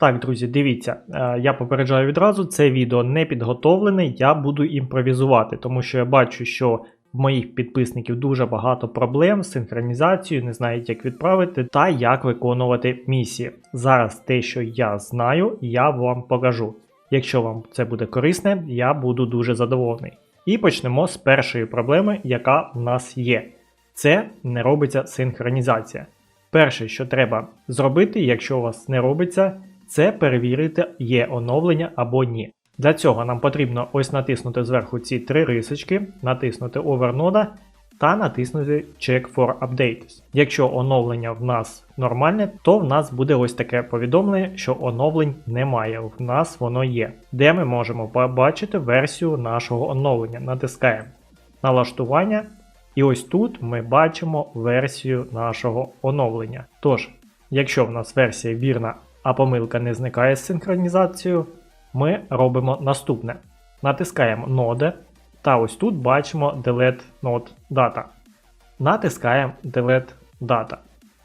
Так, друзі, дивіться, е, я попереджаю відразу, це відео не підготовлене, я буду імпровізувати, тому що я бачу, що в моїх підписників дуже багато проблем з синхронізацією, не знають, як відправити та як виконувати місії. Зараз те, що я знаю, я вам покажу. Якщо вам це буде корисне, я буду дуже задоволений. І почнемо з першої проблеми, яка в нас є. Це не робиться синхронізація. Перше, що треба зробити, якщо у вас не робиться, це перевірити, є оновлення або ні. Для цього нам потрібно ось натиснути зверху ці три рисочки, натиснути Overnoda та натиснути Check for Updates. Якщо оновлення в нас нормальне, то в нас буде ось таке повідомлення, що оновлень немає. В нас воно є. Де ми можемо побачити версію нашого оновлення. Натискаємо налаштування. І ось тут ми бачимо версію нашого оновлення. Тож, якщо в нас версія вірна, а помилка не зникає з синхронізацією, ми робимо наступне. Натискаємо ноде, та ось тут бачимо Delete Node Data. Натискаємо Delete Data.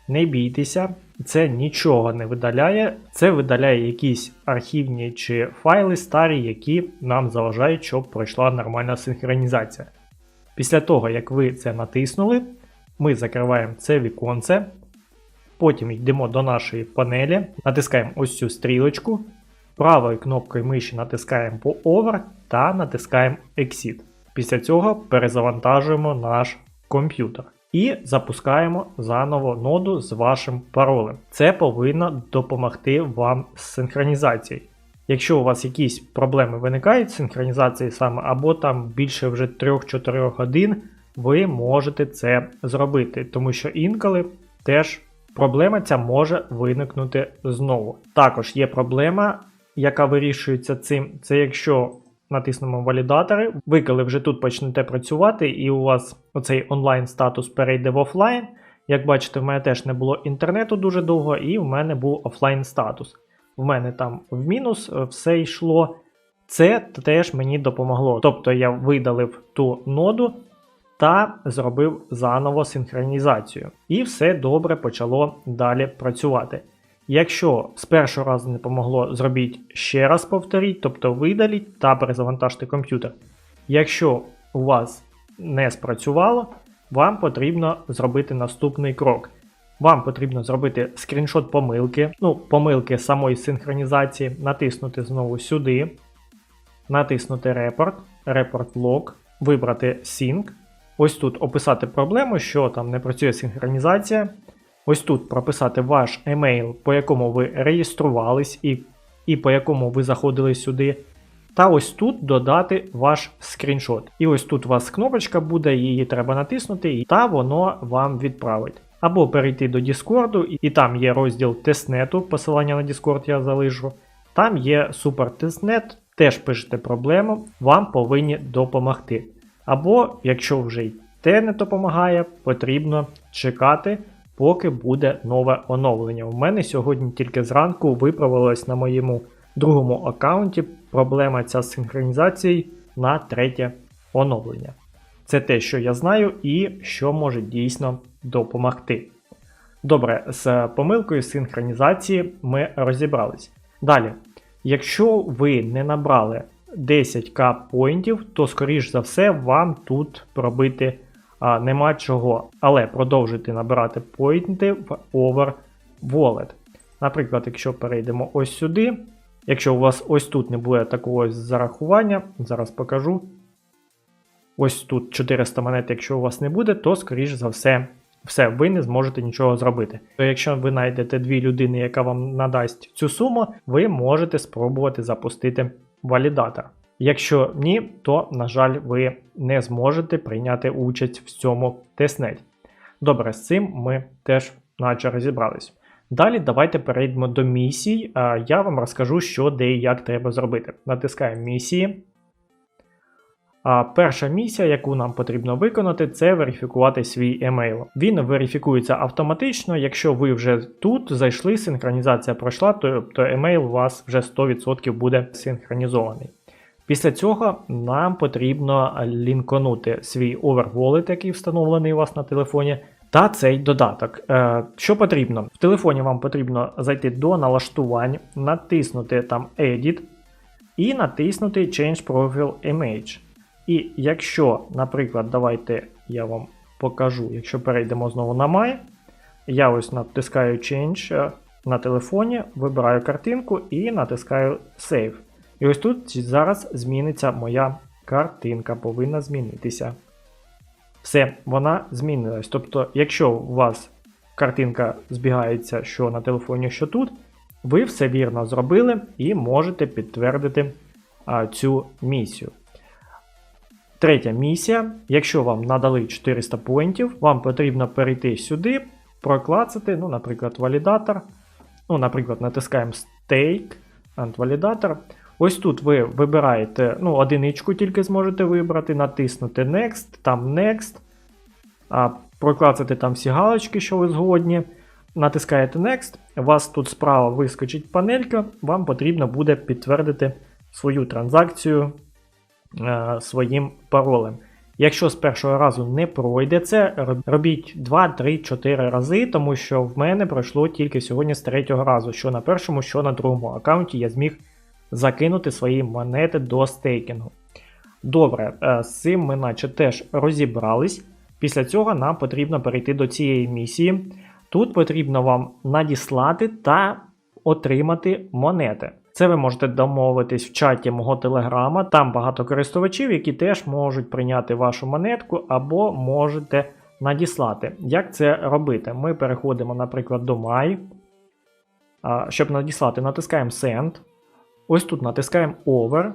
Не бійтеся, це нічого не видаляє, це видаляє якісь архівні чи файли старі, які нам заважають, щоб пройшла нормальна синхронізація. Після того, як ви це натиснули, ми закриваємо це віконце. Потім йдемо до нашої панелі, натискаємо ось цю стрілочку. Правою кнопкою миші натискаємо по Over та натискаємо Exit. Після цього перезавантажуємо наш комп'ютер і запускаємо заново ноду з вашим паролем. Це повинно допомогти вам з синхронізацією. Якщо у вас якісь проблеми виникають з синхронізацією саме, або там більше вже 3-4 годин, ви можете це зробити, тому що інколи теж проблема ця може виникнути знову. Також є проблема, яка вирішується цим, це якщо натиснемо валідатори, ви коли вже тут почнете працювати, і у вас оцей онлайн статус перейде в офлайн. Як бачите, в мене теж не було інтернету дуже довго, і в мене був офлайн статус. В мене там в мінус все йшло. Це теж мені допомогло. Тобто я видалив ту ноду та зробив заново синхронізацію. І все добре почало далі працювати. Якщо з першого разу не помогло, зробіть ще раз повторіть, тобто видаліть та перезавантажте комп'ютер. Якщо у вас не спрацювало, вам потрібно зробити наступний крок. Вам потрібно зробити скріншот помилки, ну, помилки самої синхронізації, натиснути знову сюди, натиснути Report, Report Log, вибрати Sync. Ось тут описати проблему, що там не працює синхронізація. Ось тут прописати ваш емейл, по якому ви реєструвались і, і по якому ви заходили сюди. Та ось тут додати ваш скріншот. І ось тут у вас кнопочка буде, її треба натиснути, та воно вам відправить. Або перейти до Discord, і там є розділ тестнету, посилання на Discord я залишу. Там є супертестнет, теж пишете проблему, вам повинні допомогти. Або, якщо вже й те не допомагає, потрібно чекати, поки буде нове оновлення. У мене сьогодні тільки зранку виправилась на моєму другому аккаунті проблема ця з синхронізацією на третє оновлення. Це те, що я знаю, і що може дійсно допомогти. Добре, з помилкою синхронізації ми розібрались. Далі, якщо ви не набрали 10к поінтів, то, скоріш за все, вам тут пробити а, нема чого. Але продовжуйте набирати поінти в Over Wallet. Наприклад, якщо перейдемо ось сюди. Якщо у вас ось тут не буде такого зарахування, зараз покажу. Ось тут 400 монет, якщо у вас не буде, то, скоріш за все, все, ви не зможете нічого зробити. То якщо ви знайдете дві людини, яка вам надасть цю суму, ви можете спробувати запустити валідатор. Якщо ні, то, на жаль, ви не зможете прийняти участь в цьому тестнеті. Добре, з цим ми теж наче розібрались. Далі давайте перейдемо до місій. Я вам розкажу, що де і як треба зробити. Натискаємо місії. А перша місія, яку нам потрібно виконати, це верифікувати свій емейл. Він верифікується автоматично. Якщо ви вже тут зайшли, синхронізація пройшла, то, емейл у вас вже 100% буде синхронізований. Після цього нам потрібно лінконути свій Overwallet, який встановлений у вас на телефоні, та цей додаток. Е, Що потрібно? В телефоні вам потрібно зайти до налаштувань, натиснути там Edit і натиснути Change Profile Image. І якщо, наприклад, давайте я вам покажу, якщо перейдемо знову на My, я ось натискаю Change на телефоні, вибираю картинку і натискаю Save. І ось тут зараз зміниться моя картинка, повинна змінитися. Все, вона змінилась. Тобто, якщо у вас картинка збігається, що на телефоні, що тут, ви все вірно зробили і можете підтвердити а, цю місію. Третя місія. Якщо вам надали 400 поінтів, вам потрібно перейти сюди, проклацати, ну, наприклад, валідатор. Ну, Наприклад, натискаємо Stake and Validator. Ось тут ви вибираєте ну, одиничку тільки зможете вибрати, натиснути Next, там Next, а, проклацати там всі галочки, що ви згодні. Натискаєте Next, у вас тут справа вискочить панелька, вам потрібно буде підтвердити свою транзакцію своїм паролем. Якщо з першого разу не пройде це, робіть 2, 3, 4 рази, тому що в мене пройшло тільки сьогодні з третього разу, що на першому, що на другому аккаунті я зміг закинути свої монети до стейкінгу. Добре, е, з цим ми наче теж розібрались. Після цього нам потрібно перейти до цієї місії. Тут потрібно вам надіслати та отримати монети. Це ви можете домовитись в чаті мого телеграма. Там багато користувачів, які теж можуть прийняти вашу монетку або можете надіслати. Як це робити? Ми переходимо, наприклад, до My. Щоб надіслати, натискаємо Send. Ось тут натискаємо Over.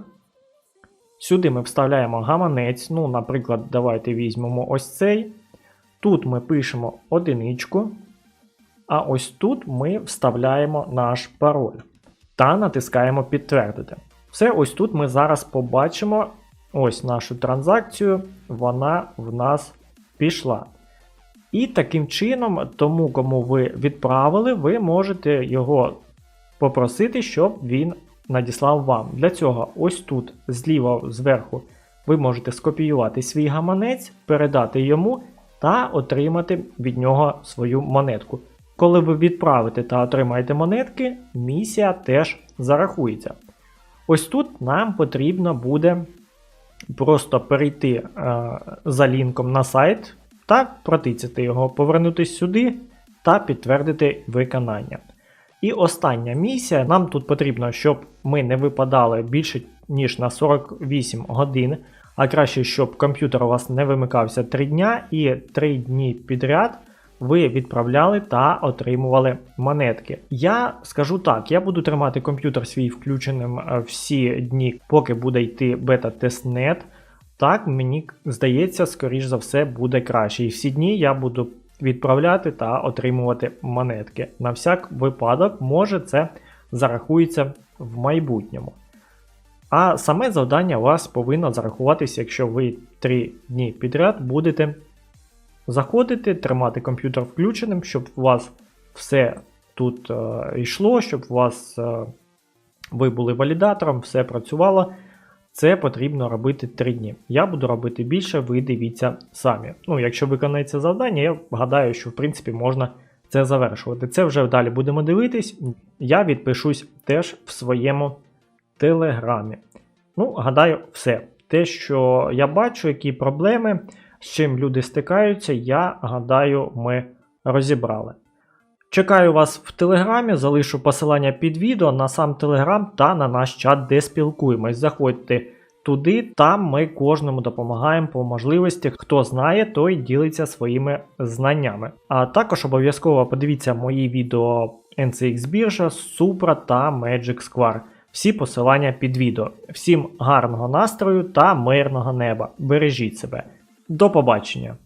Сюди ми вставляємо гаманець. Ну, наприклад, давайте візьмемо ось цей. Тут ми пишемо одиничку. А ось тут ми вставляємо наш пароль. Та натискаємо підтвердити. Все, ось тут ми зараз побачимо ось нашу транзакцію, вона в нас пішла. І таким чином, тому, кому ви відправили, ви можете його попросити, щоб він надіслав вам. Для цього ось тут, зліва зверху, ви можете скопіювати свій гаманець, передати йому та отримати від нього свою монетку. Коли ви відправите та отримаєте монетки, місія теж зарахується. Ось тут нам потрібно буде просто перейти е, за лінком на сайт та протицяти його, повернутися сюди та підтвердити виконання. І остання місія. Нам тут потрібно, щоб ми не випадали більше, ніж на 48 годин, а краще, щоб комп'ютер у вас не вимикався 3 дня і 3 дні підряд ви відправляли та отримували монетки. Я скажу так: я буду тримати комп'ютер свій включеним е, всі дні, поки буде йти бета-тестнет. Так, мені здається, скоріш за все буде краще. І всі дні я буду відправляти та отримувати монетки. На всяк випадок, може це зарахується в майбутньому. А саме завдання у вас повинно зарахуватися, якщо ви 3 дні підряд будете заходити, тримати комп'ютер включеним, щоб у вас все тут е, йшло, щоб у вас е, ви були валідатором, все працювало. Це потрібно робити 3 дні. Я буду робити більше, ви дивіться самі. Ну, Якщо виконається завдання, я гадаю, що в принципі можна це завершувати. Це вже далі будемо дивитись. Я відпишусь теж в своєму телеграмі. Ну, гадаю, все. Те, що я бачу, які проблеми, з чим люди стикаються, я гадаю, ми розібрали. Чекаю вас в Телеграмі, залишу посилання під відео на сам Телеграм та на наш чат, де спілкуємось. Заходьте туди, там ми кожному допомагаємо по можливості. Хто знає, той ділиться своїми знаннями. А також обов'язково подивіться мої відео NCX біржа, Supra та Magic Square. Всі посилання під відео. Всім гарного настрою та мирного неба. Бережіть себе. До побачення!